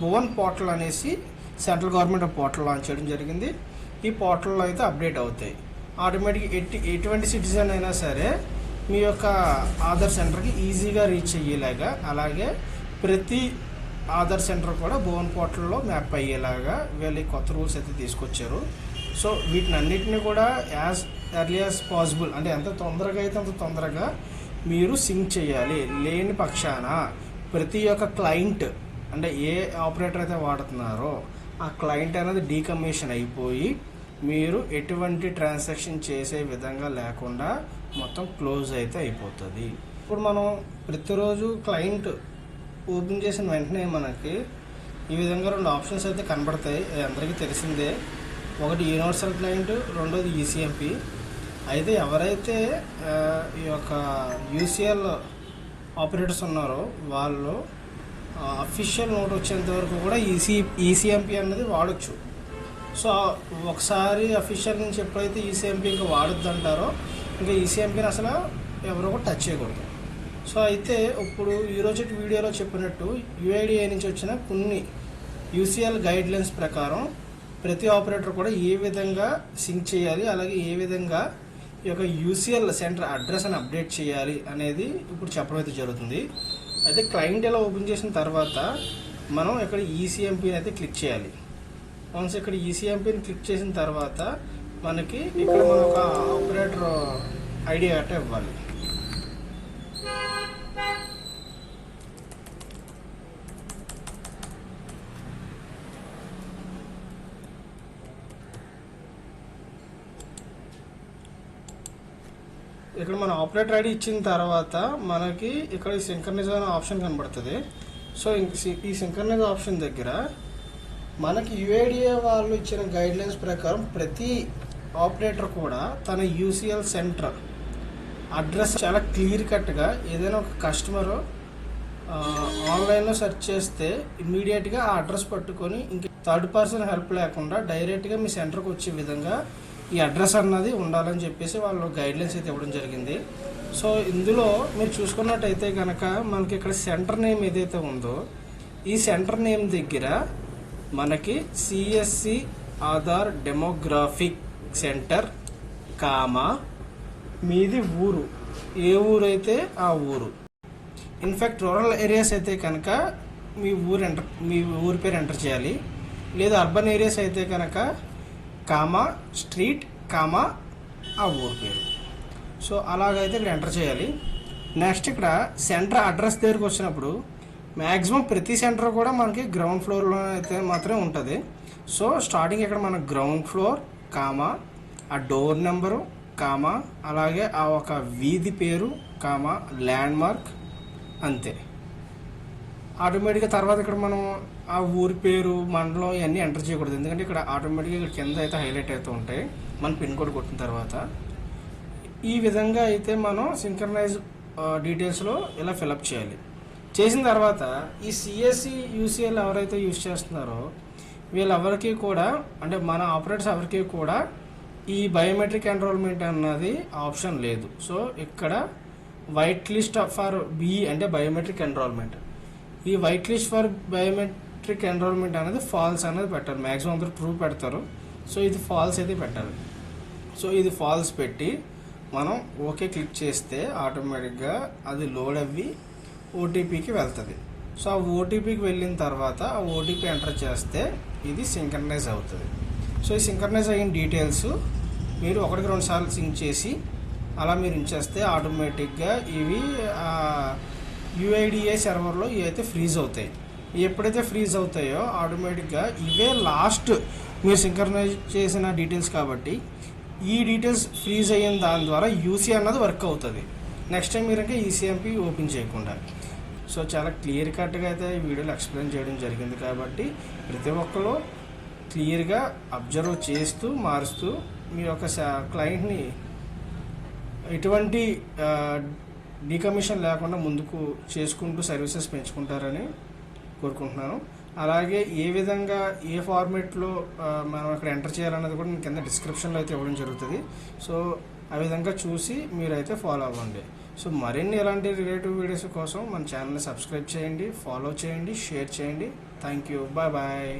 Bhuvan portal అనేసి central government portal launch చేయడం జరిగింది. ఈ పోర్టల్లో అయితే అప్డేట్ అవుతాయి. ఆటోమేటిక్ ఎట్టి ఎటువంటి సిటిజన్ అయినా సరే మీ యొక్క ఆధార్ సెంటర్కి ఈజీగా రీచ్ అయ్యేలాగా అలాగే ప్రతి ఆధార్ సెంటర్ కూడా భువన్ పోర్టల్లో మ్యాప్ అయ్యేలాగా వీళ్ళు కొత్త రూల్స్ అయితే తీసుకొచ్చారు. సో వీటిని అన్నిటిని కూడా యాజ్ ఎర్లీ యాజ్ పాసిబుల్ అంటే ఎంత తొందరగా అయితే అంత తొందరగా మీరు సింక్ చేయాలి. లేని పక్షాన ప్రతి ఒక్క క్లయింట్ అంటే ఏ ఆపరేటర్ అయితే వాడుతున్నారో ఆ క్లయింట్ అనేది డీకమిషన్ అయిపోయి మీరు ఎటువంటి ట్రాన్సాక్షన్ చేసే విధంగా లేకుండా మొత్తం క్లోజ్ అయితే అయిపోతుంది. ఇప్పుడు మనం ప్రతిరోజు క్లయింట్ ఓపెన్ చేసిన వెంటనే మనకి ఈ విధంగా రెండు ఆప్షన్స్ అయితే కనబడతాయి. అందరికీ తెలిసిందే. ఒకటి యూనివర్సల్ క్లయింట్ రెండోది ఈసీఎంపి. అయితే ఎవరైతే ఈ యొక్క యూసీఎల్ ఆపరేటర్స్ ఉన్నారో వాళ్ళు అఫీషియల్ నోట్ వచ్చేంత వరకు కూడా ఈసీ ఈసీఎంపీ అన్నది వాడచ్చు. సో ఒకసారి అఫీషియల్ నుంచి ఎప్పుడైతే ఈసీఎంపీ ఇంకా వాడద్దు అంటారో ఇంకా ఈసీఎంపీని అసలు ఎవరో కూడా టచ్ చేయకూడదు. సో అయితే ఇప్పుడు ఈరోజు వీడియోలో చెప్పినట్టు యుఐడిఐ నుంచి వచ్చిన కొన్ని యూసీఎల్ గైడ్లైన్స్ ప్రకారం ప్రతి ఆపరేటర్ కూడా ఏ విధంగా సింక్ చేయాలి అలాగే ఏ విధంగా ఈ యొక్క యూసీఎల్ సెంటర్ అడ్రస్ అని అప్డేట్ చేయాలి అనేది ఇప్పుడు చెప్పడం అయితే జరుగుతుంది. అయితే క్లయింట్ ఎలా ఓపెన్ చేసిన తర్వాత మనం ఇక్కడ ఈసీఎంపీని అయితే క్లిక్ చేయాలి. వన్స్ ఇక్కడ ఈసీఎంపీని క్లిక్ చేసిన తర్వాత మనకి ఇక్కడ మనం ఒక ఆపరేటర్ ఐడి అట్ట ఇవ్వాలి. ఇక్కడ మన ఆపరేటర్ ఐడి ఇచ్చిన తర్వాత మనకి ఇక్కడ ఈ సింక్రనైజ్ అనే ఆప్షన్ కనబడుతుంది. సో ఈ- ఈ సింక్రనైజ్ ఆప్షన్ దగ్గర మనకి యుఏడిఏ వాళ్ళు ఇచ్చిన గైడ్లైన్స్ ప్రకారం ప్రతి ఆపరేటర్ కూడా తన యూసీఎల్ సెంటర్ అడ్రస్ చాలా క్లియర్ కట్గా ఏదైనా ఒక కస్టమర్ ఆన్లైన్లో సెర్చ్ చేస్తే ఇమ్మీడియట్గా ఆ అడ్రస్ పట్టుకొని ఇంకా థర్డ్ పర్సన్ హెల్ప్ లేకుండా డైరెక్ట్గా మీ సెంటర్కి వచ్చే విధంగా ఈ అడ్రస్ అన్నది ఉండాలని చెప్పేసి వాళ్ళు గైడ్లైన్స్ అయితే ఇవ్వడం జరిగింది. సో ఇందులో మీరు చూసుకున్నట్టయితే కనుక మనకి ఇక్కడ సెంటర్ నేమ్ ఏదైతే ఉందో ఈ సెంటర్ నేమ్ దగ్గర మనకి CSC Aadhaar demographic centre comma మీది ఊరు. ఏ ఊరు అయితే ఆ ఊరు. ఇన్ఫ్యాక్ట్ రూరల్ ఏరియాస్ అయితే కనుక మీ ఊరు ఎంటర్ మీ ఊరి పేరు ఎంటర్ చేయాలి. లేదా అర్బన్ ఏరియాస్ అయితే కనుక కామా స్ట్రీట్ కామా ఆ ఊరు పేరు. సో అలాగైతే ఇక్కడ ఎంటర్ చేయాలి. నెక్స్ట్ ఇక్కడ సెంటర్ అడ్రస్ దగ్గరికి వచ్చినప్పుడు మ్యాక్సిమం ప్రతి సెంటర్ కూడా మనకి గ్రౌండ్ ఫ్లోర్లో అయితే మాత్రమే ఉంటుంది. సో స్టార్టింగ్ ఇక్కడ మన గ్రౌండ్ ఫ్లోర్ కామా ఆ డోర్ నెంబరు కామా అలాగే ఆ ఒక వీధి పేరు కామా ల్యాండ్ మార్క్ అంతే. ఆటోమేటిక్గా తర్వాత ఇక్కడ మనం ఆ ఊరి పేరు మండలం ఇవన్నీ ఎంటర్ చేయకూడదు. ఎందుకంటే ఇక్కడ ఆటోమేటిక్గా ఇక్కడ కింద అయితే హైలైట్ అవుతూ ఉంటాయి. మన పిన్ కోడ్ కొట్టిన తర్వాత ఈ విధంగా అయితే మనం సింక్రనైజ్ డీటెయిల్స్లో ఇలా ఫిలప్ చేయాలి. చేసిన తర్వాత ఈ సిఎస్సి యూసీఎల్ ఎవరైతే యూస్ చేస్తున్నారో వీళ్ళెవరికి కూడా అంటే మన ఆపరేటర్స్ ఎవరికి కూడా ఈ బయోమెట్రిక్ ఎన్రోల్మెంట్ అన్నది ఆప్షన్ లేదు. సో ఇక్కడ వైట్ లిస్ట్ ఫర్ బి అంటే బయోమెట్రిక్ ఎన్రోల్మెంట్. ఈ white list for biometric enrolment అనేది ఫాల్స్ అనేది పెట్టాలి. మ్యాక్సిమం అందరూ ట్రూ పెడతారు. సో ఇది ఫాల్స్ అయితే పెట్టాలి. సో ఇది ఫాల్స్ పెట్టి మనం ఓకే క్లిక్ చేస్తే ఆటోమేటిక్గా అది లోడ్ అవ్వి ఓటీపీకి వెళ్తుంది. సో ఆ ఓటీపీకి వెళ్ళిన తర్వాత ఆ ఓటీపీ ఎంటర్ చేస్తే ఇది సింక్రనైజ్ అవుతుంది. సో ఈ సింక్రనైజ్ అయిన డీటెయిల్స్ మీరు ఒకటికి రెండు సార్లు సింక్ చేసి అలా మీరు ఉంచేస్తే ఆటోమేటిక్గా ఇవి యుఐడిఏ సర్వర్లో ఇవి అయితే ఫ్రీజ్ అవుతాయి. ఎప్పుడైతే ఫ్రీజ్ అవుతాయో ఆటోమేటిక్గా ఇవే లాస్ట్ మీరు సింక్రనైజ్ చేసిన డీటెయిల్స్ కాబట్టి ఈ డీటెయిల్స్ ఫ్రీజ్ అయిన దాని ద్వారా యూసీ అన్నది వర్క్ అవుతుంది. నెక్స్ట్ టైం మీరు ఇంకా ఈసీఎంపీ ఓపెన్ చేయకుండా. సో చాలా క్లియర్ కట్గా అయితే ఈ వీడియోలో ఎక్స్ప్లెయిన్ చేయడం జరిగింది కాబట్టి ప్రతి ఒక్కరు క్లియర్గా అబ్జర్వ్ చేస్తూ మారుస్తూ మీ యొక్క క్లయింట్ని ఎటువంటి డీకమిషన్ లేకుండా ముందుకు చేసుకుంటూ సర్వీసెస్ పెంచుకుంటారని కోరుకుంటున్నాను. అలాగే ఏ విధంగా ఏ ఫార్మేట్లో మనం అక్కడ ఎంటర్ చేయాలన్నది కూడా నేను కింద డిస్క్రిప్షన్లో అయితే ఇవ్వడం జరుగుతుంది. సో ఆ విధంగా చూసి మీరైతే ఫాలో అవ్వండి. సో మరిన్ని ఇలాంటి రిలేటివ్ వీడియోస్ కోసం మన ఛానల్ని సబ్స్క్రైబ్ చేయండి ఫాలో చేయండి షేర్ చేయండి. Thank you. Bye bye.